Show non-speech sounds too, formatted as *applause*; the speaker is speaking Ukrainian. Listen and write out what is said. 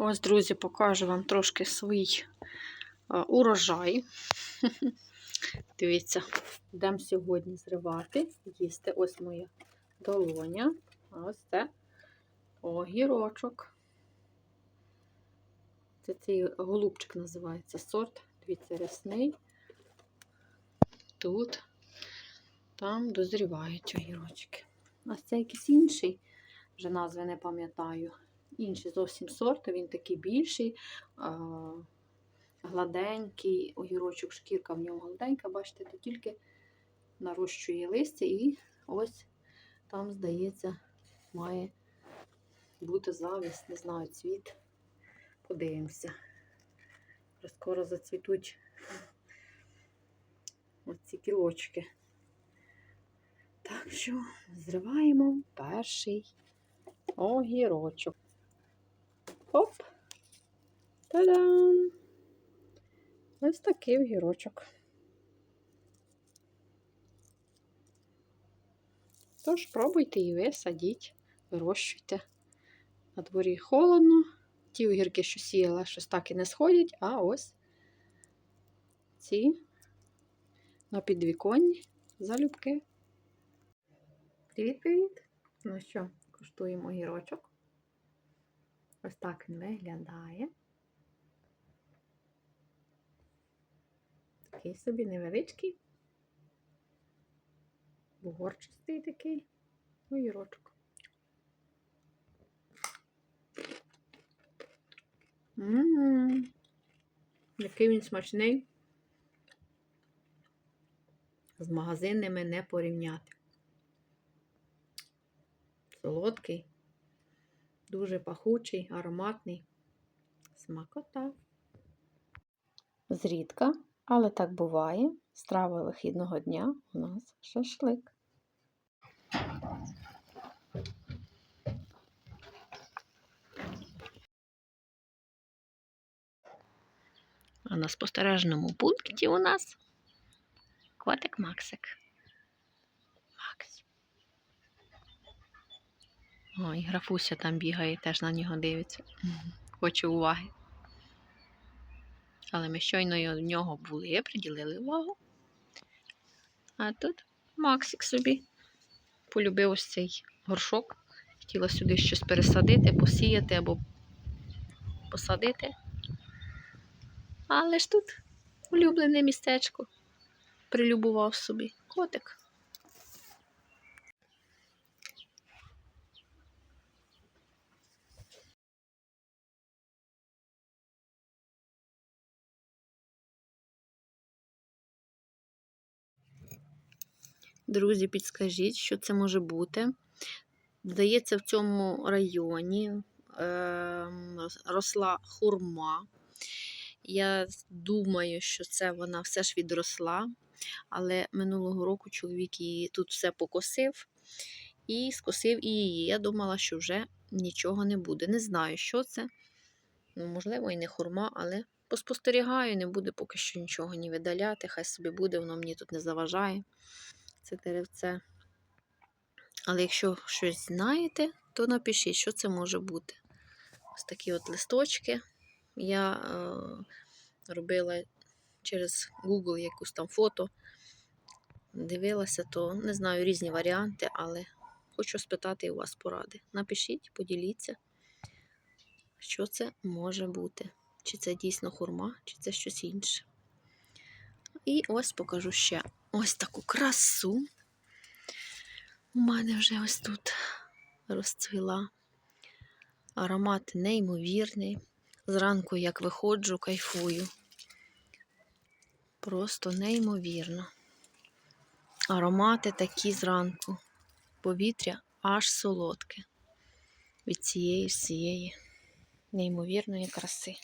Ось, друзі, покажу вам трошки свій урожай. *laughs* Дивіться, йдемо сьогодні зривати, їсти. Ось моя долоня. Ось це огірочок. Це цей голубчик називається сорт. Дивіться, рясний. Тут, там дозрівають огірочки. А це якийсь інший, вже назви не пам'ятаю. Інший зовсім сорт, він такий більший, гладенький огірочок, шкірка в нього гладенька, бачите, то тільки нарощує листя і ось там, здається, має бути завіс, не знаю, цвіт. Подивимося. Скоро зацвітуть оці кілочки. Так що зриваємо перший огірочок. Оп! Та-дам! Ось такий огірочок. Тож пробуйте і ви, садіть, вирощуйте. На дворі холодно. Ті огірки, що сіяла, щось так і не сходять, а ось ці на підвіконні залюбки. Привіт-привіт! Ну що, куштуємо огірочок. Ось так він виглядає. Такий собі невеличкий, бугорчастий такий огірочок. Ммм, який він смачний. З магазинними не порівняти. Солодкий, дуже пахучий, ароматний. Смакота. Зрідка, але так буває. Страва вихідного дня у нас шашлик. А на спостережному пункті у нас котик Максик. Ой, графуся там бігає, теж на нього дивиться. Хоче уваги. Але ми щойно в нього були, приділили увагу. А тут Максик собі полюбив ось цей горшок. Хотіла сюди щось пересадити, посіяти або посадити. Але ж тут улюблене містечко. Прилюбував собі котик. Друзі, підскажіть, що це може бути. Здається, в цьому районі е, росла хурма. Я думаю, що це вона все ж відросла, але минулого року чоловік її тут все покосив і скосив і її. Я думала, що вже нічого не буде. Не знаю, що це. Ну, Можливо, і не хурма, але поспостерігаю, не буде поки що нічого ні видаляти. Хай собі буде, воно мені тут не заважає. Це деревце. Але якщо щось знаєте, то напишіть, що це може бути. Ось такі от листочки. Я е, робила через Google якусь там фото, дивилася, то не знаю різні варіанти, але хочу спитати у вас поради. Напишіть, поділіться, що це може бути. Чи це дійсно хурма, чи це щось інше. І ось покажу ще ось таку красу. У мене вже ось тут розцвіла. Аромат неймовірний. Зранку, як виходжу, кайфую. Просто неймовірно. Аромати такі зранку. Повітря аж солодке від цієї всієї неймовірної краси.